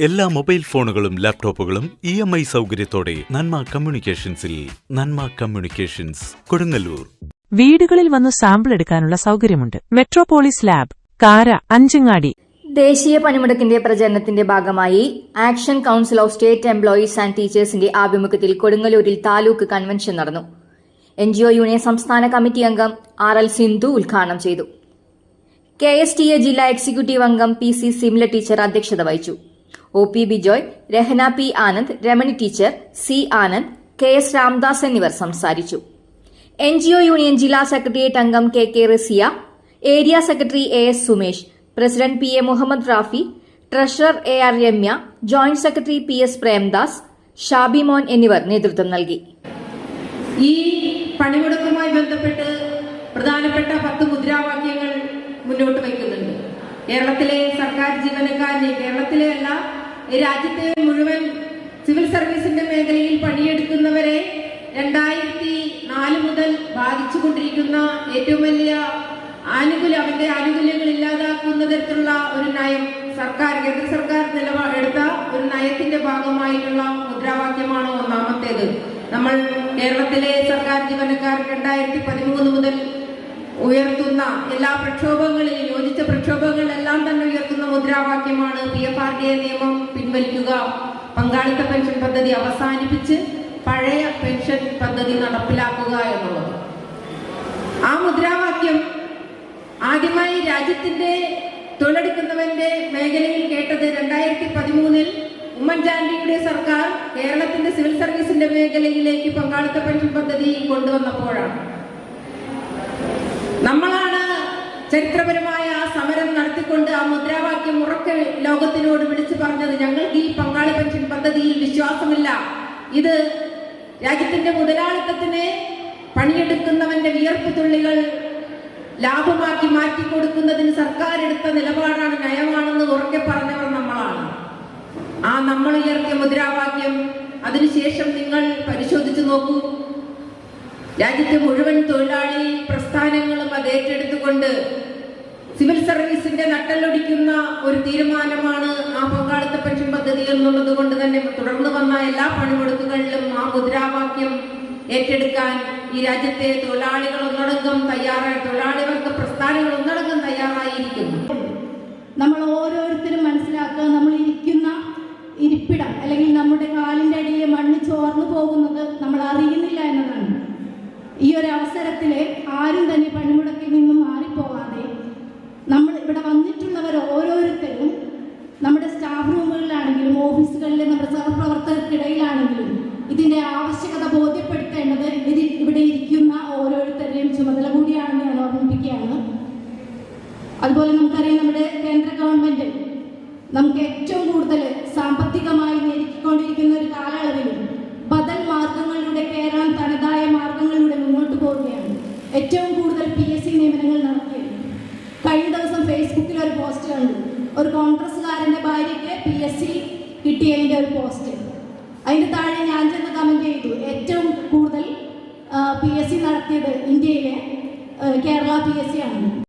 എല്ലാ മൊബൈൽ ഫോണുകളും ലാപ്ടോപ്പുകളും ഇ എം ഐ സൗകര്യത്തോടെ നന്മ കമ്മ്യൂണിക്കേഷൻസിൽ നന്മ കമ്മ്യൂണിക്കേഷൻസ് കൊടുങ്ങല്ലൂർ. വീടുകളിൽ വന്ന് സാമ്പിൾ എടുക്കാനുള്ള സൗകര്യമുണ്ട്. മെട്രോപോളിസ് ലാബ് കാര അഞ്ചങ്ങാടി. ദേശീയ പണിമുടക്കിന്റെ പ്രചരണത്തിന്റെ ഭാഗമായി action council of state employees and ടീച്ചേഴ്സിന്റെ ആഭിമുഖ്യത്തിൽ കൊടുങ്ങല്ലൂരിൽ താലൂക്ക് കൺവെൻഷൻ നടന്നു. എൻ ജി ഒ യൂണിയൻ സംസ്ഥാന കമ്മിറ്റി അംഗം ആർ എൽ സിന്ധു ഉദ്ഘാടനം ചെയ്തു. കെ എസ് ടി എ ജില്ലാ എക്സിക്യൂട്ടീവ് അംഗം പി സി സിംല ടീച്ചർ അധ്യക്ഷത വഹിച്ചു. O P Bijoy Rahana P Anand Ramani teacher C Anand K S Ramdas എന്നിവർ സംസാരിച്ചു. എൻ ജി ഒ യൂണിയൻ ജില്ലാ സെക്രട്ടേറിയറ്റ് അംഗം K K Rasiya area secretary A S Sumesh president P A Muhammad Rafi treasurer A R Ramya joint secretary P S Premdas Shabi Mon എന്നിവർ നേതൃത്വം നൽകി. ഈ പണിമുടക്കുമായി ബന്ധപ്പെട്ട് പ്രധാനപ്പെട്ട പത്ത് മുദ്രാവാക്യങ്ങൾ മുന്നോട്ട് വയ്ക്കുന്നുണ്ട്. കേരളത്തിലെ സർക്കാർ ജീവനക്കാരനെ കേരളത്തിലെ അല്ല ഈ രാജ്യത്തെ മുഴുവൻ സിവിൽ സർവീസിന്റെ മേഖലയിൽ പണിയെടുക്കുന്നവരെ രണ്ടായിരത്തി നാല് മുതൽ ബാധിച്ചുകൊണ്ടിരിക്കുന്ന ഏറ്റവും വലിയ ആനുകൂല്യം അവന്റെ ആനുകൂല്യങ്ങൾ ഇല്ലാതാക്കുന്ന തരത്തിലുള്ള ഒരു നയം സർക്കാർ കേന്ദ്ര സർക്കാർ നിലപാടെടുത്ത ഒരു നയത്തിന്റെ ഭാഗമായിട്ടുള്ള മുദ്രാവാക്യമാണ് ഒന്നാമത്തേത്. നമ്മൾ കേരളത്തിലെ സർക്കാർ ജീവനക്കാർ രണ്ടായിരത്തി പതിമൂന്ന് മുതൽ ഉയർത്തുന്ന എല്ലാ പ്രക്ഷോഭങ്ങളിലും യോജിച്ച ഉയർത്തുന്ന മുദ്രാവാക്യമാണ് P F R D A നിയമം പിൻവലിക്കുക. പങ്കാളിത്ത പെൻഷൻ പദ്ധതി അവസാനിപ്പിച്ച് പഴയ പെൻഷൻ പദ്ധതി നടപ്പിലാക്കുക എന്നുള്ളത്. ആ മുദ്രാവാക്യം ആദ്യമായി രാജ്യത്തിന്റെ തൊഴിലെടുക്കുന്നവന്റെ മേഖലയിൽ കേട്ടത് രണ്ടായിരത്തി പതിമൂന്നിൽ ഉമ്മൻചാണ്ടിയുടെ സർക്കാർ കേരളത്തിന്റെ സിവിൽ സർവീസിന്റെ മേഖലയിലേക്ക് പങ്കാളിത്ത പെൻഷൻ പദ്ധതി കൊണ്ടുവന്നപ്പോഴാണ്. നമ്മളാണ് ചരിത്രപരമായ സമരം നടത്തിക്കൊണ്ട് ആ മുദ്രാവാക്യം ഉറക്കെ ലോകത്തിനോട് വിളിച്ചു പറഞ്ഞത് ഞങ്ങൾക്ക് ഈ പങ്കാളി പെൻഷൻ പദ്ധതിയിൽ വിശ്വാസമില്ല. ഇത് രാജ്യത്തിന്റെ മുതലാളിത്തത്തിന് പണിയെടുക്കുന്നവന്റെ വിയർപ്പ് തുള്ളികൾ ലാഭമാക്കി മാറ്റി കൊടുക്കുന്നതിന് സർക്കാർ എടുത്ത നിലപാടാണ് നയമാണെന്ന് ഉറക്കെ പറഞ്ഞവർ നമ്മളാണ്. ആ നമ്മൾ ഉയർത്തിയ മുദ്രാവാക്യം അതിനുശേഷം നിങ്ങൾ പരിശോധിച്ചു നോക്കൂ. രാജ്യത്തെ മുഴുവൻ തൊഴിലാളി പ്രസ്ഥാനങ്ങളും അത് ഏറ്റെടുത്തുകൊണ്ട് സിവിൽ സർവീസിന്റെ നട്ടലൊടിക്കുന്ന ഒരു തീരുമാനമാണ് ആ പങ്കാളിത്ത പെൻഷൻ പദ്ധതി എന്നുള്ളത് കൊണ്ട് തന്നെ തുടർന്ന് വന്ന എല്ലാ പണിമുടക്കുകളിലും ആ മുദ്രാവാക്യം ഏറ്റെടുക്കാൻ ഈ രാജ്യത്തെ തൊഴിലാളികൾ ഒന്നടങ്കം തയ്യാറായി തൊഴിലാളികൾക്ക് പ്രസ്ഥാനങ്ങൾ ഒന്നടങ്കം തയ്യാറായിരിക്കുന്നു. നമ്മൾ ഓരോരുത്തരും മനസ്സിലാക്കുക നമ്മൾ ഇരിക്കുന്ന ഇരിപ്പിടം അല്ലെങ്കിൽ നമ്മുടെ കാലിന്റെ അടിയിലെ മണ്ണ് ചോർന്നു പോകുന്നത് നമ്മൾ അറിയുന്നില്ല എന്നതാണ്. ഈ ഒരു അവസരത്തിൽ ആരും തന്നെ പണിമുടക്കിൽ നിന്നും മാറിപ്പോകാതെ നമ്മൾ ഇവിടെ വന്നിട്ടുള്ളവർ ഓരോരുത്തരും നമ്മുടെ സ്റ്റാഫ് റൂമുകളിലാണെങ്കിലും ഓഫീസുകളിലെ നമ്മുടെ സഹപ്രവർത്തകർക്കിടയിലാണെങ്കിലും ഇതിന്റെ ആവശ്യകത ബോധ്യപ്പെടുത്തേണ്ടത് ഇത് ഇവിടെ ഇരിക്കുന്ന ഓരോരുത്തരുടെയും ചുമതല കൂടിയാണെന്ന് ഞാൻ ഓർമ്മിപ്പിക്കുകയാണ്. അതുപോലെ നമുക്കറിയാം നമ്മുടെ കേന്ദ്ര ഗവൺമെന്റ് നമുക്ക് ഏറ്റവും കൂടുതൽ സാമ്പത്തികമായി ഞെരുക്കിക്കൊണ്ടിരിക്കുന്ന ഒരു കാലയളവിൽ ബദൽ മാർഗങ്ങളിലൂടെ കേരളം തനതായ മാർഗങ്ങളിലൂടെ മുന്നോട്ട് പോവുകയാണ് ഏറ്റവും കൂടുതൽ പി എസ് സി നിയമനങ്ങൾ നടത്തിയത് കഴിഞ്ഞ ദിവസം ഫേസ്ബുക്കിൽ ഒരു പോസ്റ്റ് കണ്ടു ഒരു കോൺഗ്രസ്സുകാരന്റെ ഭാര്യയ്ക്ക് പി എസ് സി കിട്ടിയതിന്റെ ഒരു പോസ്റ്റ് അതിന് താഴെ ഞാൻ ചെന്ന് കമന്റ് ചെയ്തു. ഏറ്റവും കൂടുതൽ പി എസ് സി നടത്തിയത് ഇന്ത്യയിലെ കേരള പി എസ് സി ആണ്.